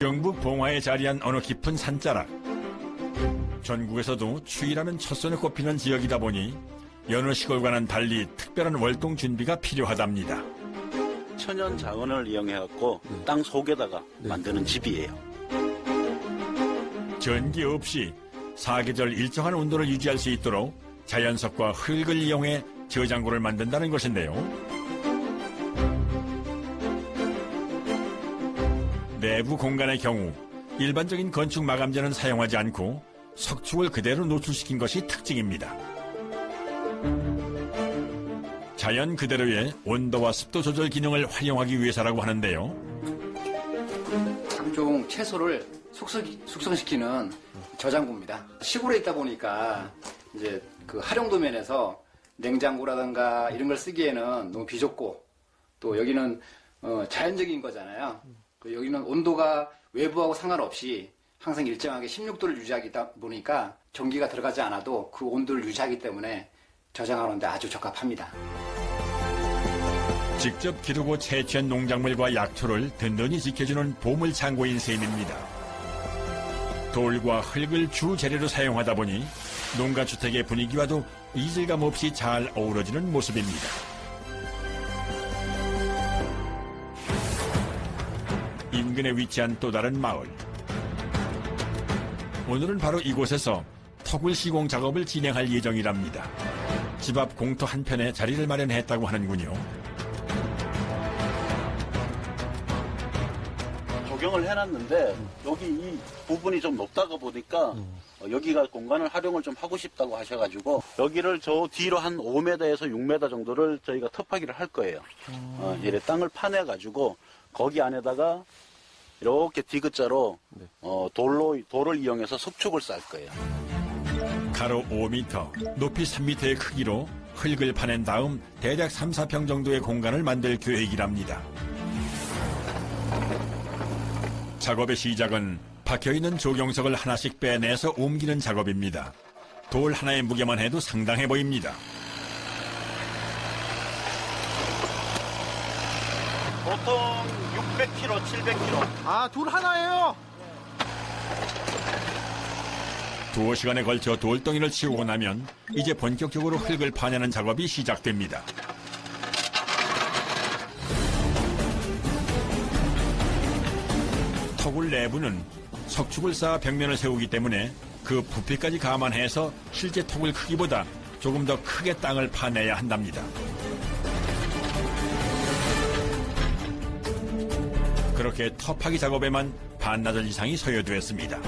경북 봉화에 자리한 어느 깊은 산자락. 전국에서도 추위라면 첫손에 꼽히는 지역이다 보니 여느 시골과는 달리 특별한 월동 준비가 필요하답니다. 천연 자원을 이용해갖고 땅 속에다가 만드는 집이에요. 전기 없이 사계절 일정한 온도를 유지할 수 있도록 자연석과 흙을 이용해 저장고를 만든다는 것인데요. 내부 공간의 경우 일반적인 건축 마감재는 사용하지 않고 석축을 그대로 노출시킨 것이 특징입니다. 자연 그대로의 온도와 습도 조절 기능을 활용하기 위해서라고 하는데요. 각종 채소를 숙성, 숙성시키는 저장고입니다. 시골에 있다 보니까 이제 그 활용도 면에서 냉장고라든가 이런 걸 쓰기에는 너무 비좁고 또 여기는 어, 자연적인 거잖아요. 그 여기는 온도가 외부하고 상관없이 항상 일정하게 16도를 유지하다 보니까 전기가 들어가지 않아도 그 온도를 유지하기 때문에 저장하는데 아주 적합합니다. 직접 기르고 채취한 농작물과 약초를 든든히 지켜주는 보물 창고인 셈입니다. 돌과 흙을 주 재료로 사용하다 보니 농가 주택의 분위기와도 이질감 없이 잘 어우러지는 모습입니다. 인근에 위치한 또 다른 마을. 오늘은 바로 이곳에서 터굴 시공 작업을 진행할 예정이랍니다. 집 앞 공터 한편에 자리를 마련했다고 하는군요. 조경을 해놨는데 여기 이 부분이 좀 높다가 보니까 어, 여기가 공간을 활용을 좀 하고 싶다고 하셔가지고 여기를 저 뒤로 한 5m에서 6m 정도를 저희가 터파기를 할 거예요. 어, 이래 땅을 파내가지고 거기 안에다가 이렇게 디귿자로 어, 돌로 돌을 이용해서 석축을 쌓을 거예요. 가로 5m, 높이 3m의 크기로 흙을 파낸 다음 대략 3, 4평 정도의 공간을 만들 계획이랍니다. 작업의 시작은 박혀있는 조경석을 하나씩 빼내서 옮기는 작업입니다. 돌 하나의 무게만 해도 상당해 보입니다. 보통 600kg, 700kg. 아, 둘 하나예요? 두어 시간에 걸쳐 돌덩이를 치우고 나면 이제 본격적으로 흙을 파내는 작업이 시작됩니다. 터굴 내부는 석축을 쌓아 벽면을 세우기 때문에 그 부피까지 감안해서 실제 터굴 크기보다 조금 더 크게 땅을 파내야 한답니다. 그렇게 터파기 작업에만 반나절 이상이 소요되었습니다.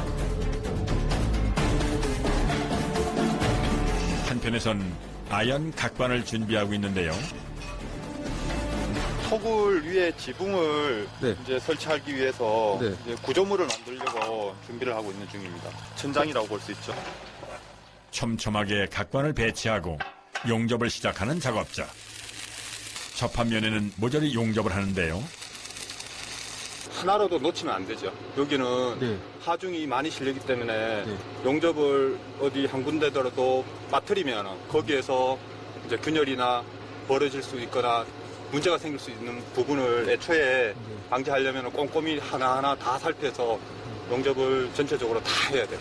한편에선 아연 각관을 준비하고 있는데요. 터굴 위에 지붕을 네. 이제 설치하기 위해서 네. 이제 구조물을 만들려고 준비를 하고 있는 중입니다. 천장이라고 볼 수 있죠. 촘촘하게 각관을 배치하고 용접을 시작하는 작업자. 접한 면에는 모조리 용접을 하는데요. 하나라도 놓치면 안 되죠. 여기는 네. 하중이 많이 실리기 때문에 네. 용접을 어디 한 군데더라도 빠뜨리면 거기에서 이제 균열이나 벌어질 수 있거나 문제가 생길 수 있는 부분을 애초에 방지하려면 꼼꼼히 하나하나 다 살펴서 용접을 전체적으로 다 해야 돼요.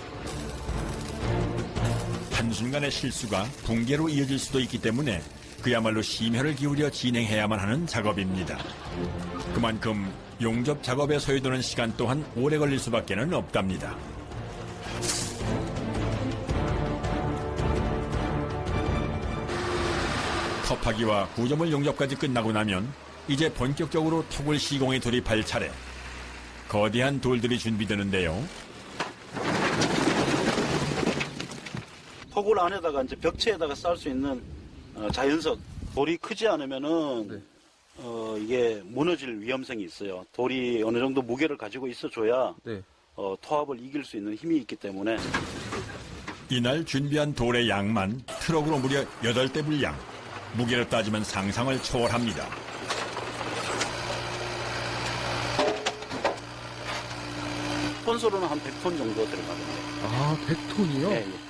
한순간의 실수가 붕괴로 이어질 수도 있기 때문에 그야말로 심혈을 기울여 진행해야만 하는 작업입니다. 그만큼 용접 작업에 소요되는 시간 또한 오래 걸릴 수밖에 는 없답니다. 터파기와 구조물 용접까지 끝나고 나면 이제 본격적으로 토굴 시공에 돌입할 차례. 거대한 돌들이 준비되는데요. 토굴 안에다가 이제 벽체에다가 쌓을 수 있는 어, 자연석 돌이 크지 않으면은 네. 어, 이게 무너질 위험성이 있어요. 돌이 어느 정도 무게를 가지고 있어줘야 네. 어, 토합을 이길 수 있는 힘이 있기 때문에 이날 준비한 돌의 양만 트럭으로 무려 8대 분량. 무게로 따지면 상상을 초월합니다. 톤수로는 한 100톤 정도 들어가거든요. 아, 100톤이요? 예, 예.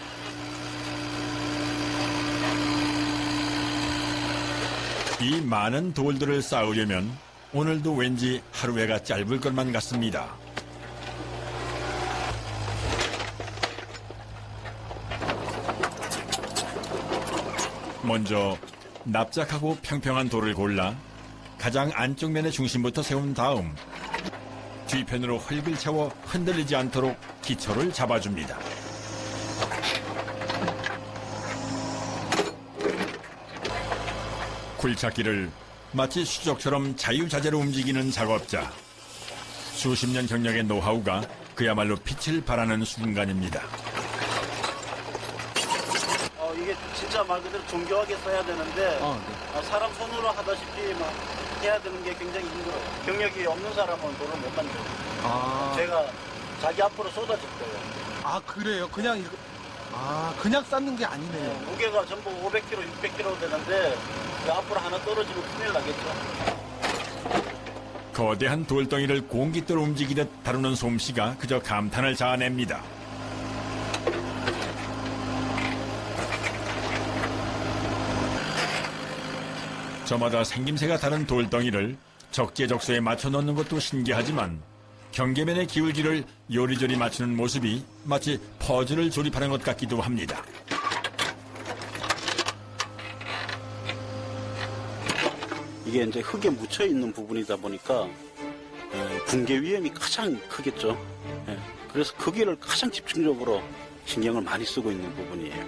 이 많은 돌들을 쌓으려면 오늘도 왠지 하루해가 짧을 것만 같습니다. 먼저 납작하고 평평한 돌을 골라 가장 안쪽 면의 중심부터 세운 다음 뒤편으로 흙을 채워 흔들리지 않도록 기초를 잡아줍니다. 굴착기를 마치 수족처럼 자유자재로 움직이는 작업자. 수십 년 경력의 노하우가 그야말로 빛을 발하는 순간입니다. 어, 이게 진짜 말 그대로 정교하게 써야 되는데 아, 네. 아, 사람 손으로 하다시피 막 해야 되는 게 굉장히 힘들어요. 경력이 없는 사람은 돌을 못 만들어요. 아, 제가 자기 앞으로 쏟아질 거예요. 아 그래요? 그냥 이거 아 그냥 쌓는 게 네, 아니네요. 무게가 전부 500kg, 600kg 되는데 그 앞으로 하나 떨어지면 큰일 나겠죠. 거대한 돌덩이를 공깃돌 움직이듯 다루는 솜씨가 그저 감탄을 자아냅니다. 저마다 생김새가 다른 돌덩이를 적재적소에 맞춰 넣는 것도 신기하지만 경계면의 기울기를 요리조리 맞추는 모습이 마치 퍼즐을 조립하는 것 같기도 합니다. 이게 이제 흙에 묻혀 있는 부분이다 보니까 에, 붕괴 위험이 가장 크겠죠. 예, 그래서 거기를 가장 집중적으로 신경을 많이 쓰고 있는 부분이에요.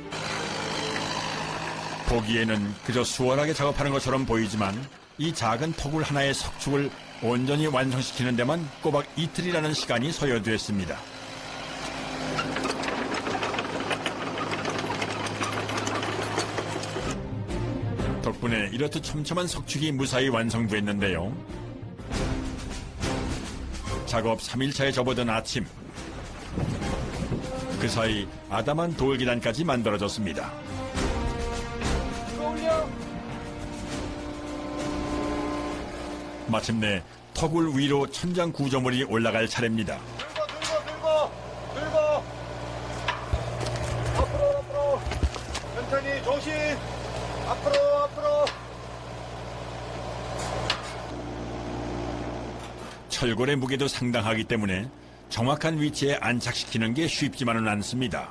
보기에는 그저 수월하게 작업하는 것처럼 보이지만 이 작은 토굴 하나의 석축을 온전히 완성시키는 데만 꼬박 이틀이라는 시간이 소요됐습니다. 덕분에 이렇듯 촘촘한 석축이 무사히 완성됐는데요. 작업 3일차에 접어든 아침. 그 사이 아담한 돌계단까지 만들어졌습니다. 마침내 터굴 위로 천장 구조물이 올라갈 차례입니다. 들고 들고 들고 앞으로 앞으로 천천히 조심 앞으로 앞으로 철골의 무게도 상당하기 때문에 정확한 위치에 안착시키는 게 쉽지만은 않습니다.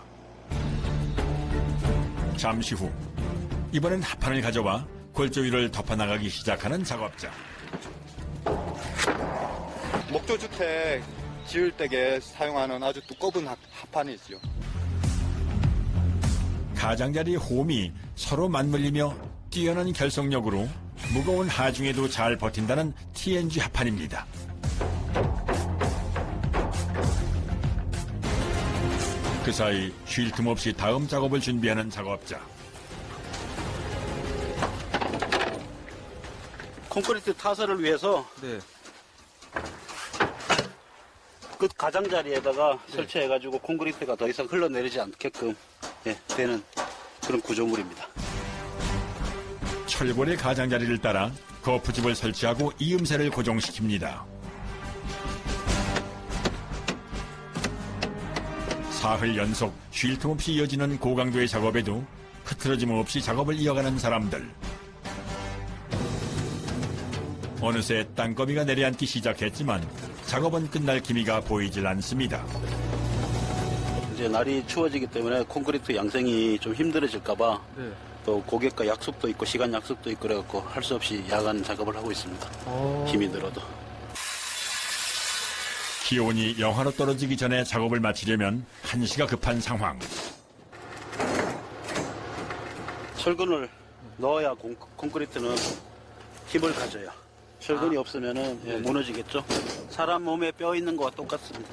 잠시 후 이번엔 합판을 가져와 골조 위를 덮어나가기 시작하는 작업자. 목조 주택 지을 때에 사용하는 아주 두꺼운 합- 합판이 있어요. 가장자리 홈이 서로 맞물리며 뛰어난 결속력으로 무거운 하중에도 잘 버틴다는 TNG 합판입니다. 그 사이 쉴 틈 없이 다음 작업을 준비하는 작업자. 콘크리트 타설을 위해서 네. 그 가장자리에다가 설치해가지고 콘크리트가 더 이상 흘러내리지 않게끔 예, 되는 그런 구조물입니다. 철골의 가장자리를 따라 거푸집을 설치하고 이음새를 고정시킵니다. 사흘 연속 쉴 틈 없이 이어지는 고강도의 작업에도 흐트러짐 없이 작업을 이어가는 사람들. 어느새 땅거미가 내려앉기 시작했지만 작업은 끝날 기미가 보이질 않습니다. 이제 날이 추워지기 때문에 콘크리트 양생이 좀 힘들어질까봐 네. 또 고객과 약속도 있고 시간 약속도 있고 그래갖고 할 수 없이 야간 작업을 하고 있습니다. 어. 힘이 들어도. 기온이 영하로 떨어지기 전에 작업을 마치려면 한시가 급한 상황. 철근을 넣어야 콘, 콘크리트는 힘을 가져요. 철근이 없으면은 예, 무너지겠죠. 사람 몸에 뼈 있는 거와 똑같습니다.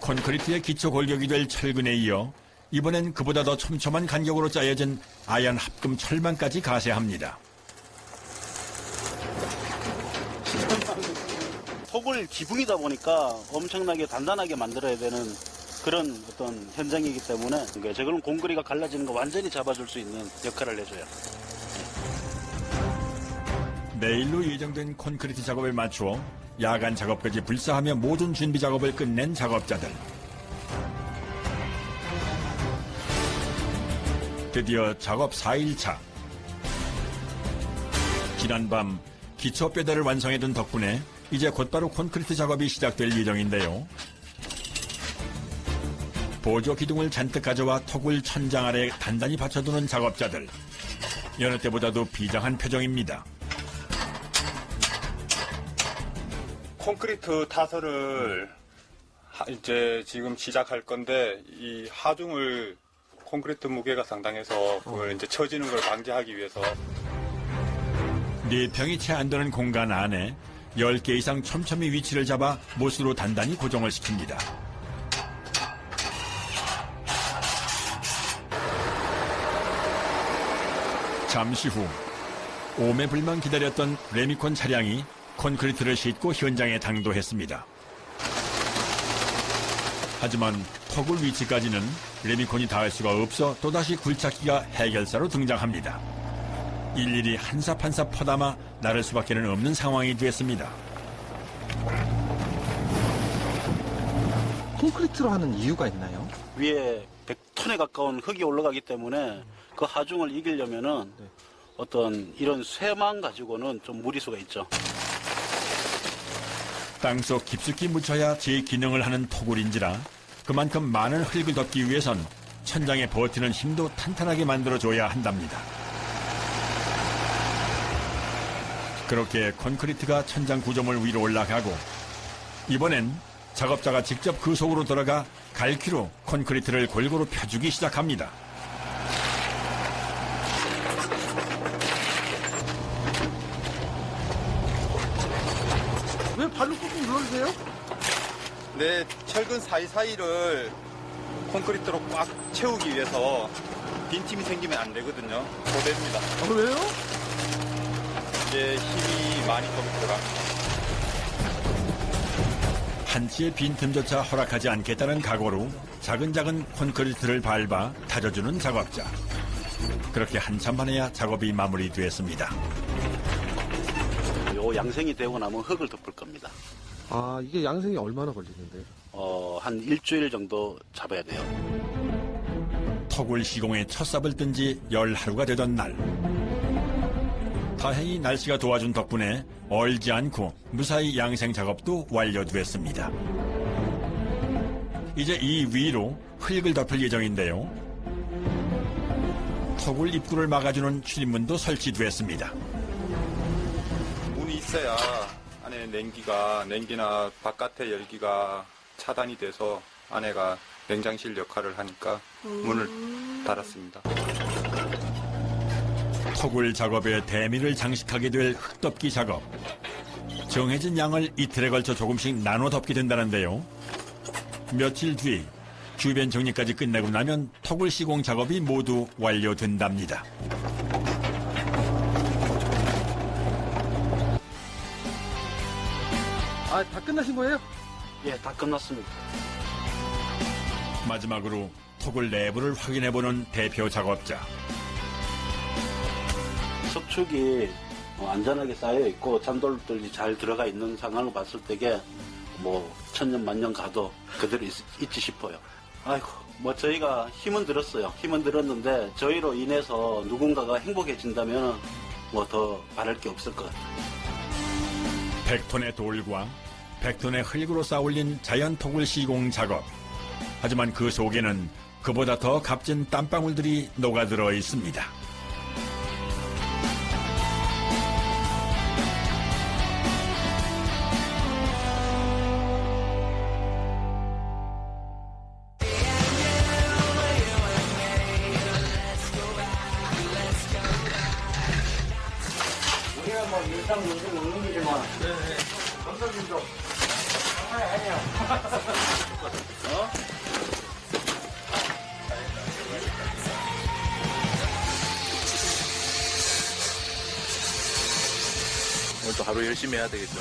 콘크리트의 기초 골격이 될 철근에 이어 이번엔 그보다 더 촘촘한 간격으로 짜여진 아연 합금 철망까지 가세합니다. 폭을 기붕이다 보니까 엄청나게 단단하게 만들어야 되는 그런 어떤 현장이기 때문에 그러니까 저거는 공그리가 갈라지는 거 완전히 잡아줄 수 있는 역할을 해줘요. 내일로 예정된 콘크리트 작업에 맞추어 야간 작업까지 불사하며 모든 준비 작업을 끝낸 작업자들. 드디어 작업 4일차. 지난밤 기초 뼈대를 완성해둔 덕분에 이제 곧바로 콘크리트 작업이 시작될 예정인데요. 보조 기둥을 잔뜩 가져와 턱을 천장 아래 단단히 받쳐두는 작업자들. 여느 때보다도 비장한 표정입니다. 콘크리트 타설을 하- 이제 지금 시작할 건데 이 하중을 콘크리트 무게가 상당해서 그걸 이제 처지는 걸 방지하기 위해서 네 평이 채 안 되는 공간 안에 10개 이상 촘촘히 위치를 잡아 못으로 단단히 고정을 시킵니다. 잠시 후 오매불만 기다렸던 레미콘 차량이 콘크리트를 싣고 현장에 당도했습니다. 하지만 턱을 위치까지는 레미콘이 닿을 수가 없어 또다시 굴착기가 해결사로 등장합니다. 일일이 한삽한삽 퍼담아 나를 수밖에 는 없는 상황이 됐습니다. 콘크리트로 하는 이유가 있나요? 위에 100톤에 가까운 흙이 올라가기 때문에 그 하중을 이기려면은 어떤 이런 쇠만 가지고는 좀 무리수가 있죠. 땅속 깊숙이 묻혀야 제 기능을 하는 토굴인지라 그만큼 많은 흙을 덮기 위해선 천장에 버티는 힘도 탄탄하게 만들어줘야 한답니다. 그렇게 콘크리트가 천장 구조물 위로 올라가고 이번엔 작업자가 직접 그 속으로 들어가 갈퀴로 콘크리트를 골고루 펴주기 시작합니다. 왜 발로 눌러주세요? 내 철근 사이사이를 콘크리트로 꽉 채우기 위해서 빈틈이 생기면 안 되거든요. 고됩니다. 아, 왜요? 이제 힘이 많이 좀 들어가. 한치의 빈틈조차 허락하지 않겠다는 각오로 작은 콘크리트를 밟아 다져주는 작업자. 그렇게 한참 만에야 작업이 마무리됐습니다. 요 양생이 되고 나면 흙을 덮을 겁니다. 아, 이게 양생이 얼마나 걸리는데? 어, 한 일주일 정도 잡아야 돼요. 턱을 시공에 첫 삽을 뜬 지 열하루가 되던 날. 다행히 날씨가 도와준 덕분에 얼지 않고 무사히 양생 작업도 완료됐습니다. 이제 이 위로 흙을 덮을 예정인데요. 턱을 입구를 막아주는 출입문도 설치됐습니다. 문이 있어야 안에 냉기가 냉기나 바깥의 열기가 차단이 돼서 안에가 냉장실 역할을 하니까 문을 닫았습니다. 토굴 작업에 대미를 장식하게 될 흙덮기 작업. 정해진 양을 이틀에 걸쳐 조금씩 나눠 덮게 된다는데요. 며칠 뒤 주변 정리까지 끝내고 나면 토굴 시공 작업이 모두 완료된답니다. 아, 다 끝나신 거예요? 예, 다 끝났습니다. 마지막으로 토굴 내부를 확인해보는 대표 작업자. 석축이 어, 안전하게 쌓여 있고 잔돌들이 잘 들어가 있는 상황을 봤을 때게 뭐 천년 만년 가도 그대로 있, 있지 싶어요. 아이고 뭐 저희가 힘은 들었어요. 힘은 들었는데 저희로 인해서 누군가가 행복해진다면 뭐 더 바랄 게 없을 것 같아요. 100톤의 돌과 100톤의 흙으로 쌓아올린 자연 토굴 시공 작업. 하지만 그 속에는 그보다 더 값진 땀방울들이 녹아들어 있습니다. 오늘 또 하루 열심히 해야 되겠죠.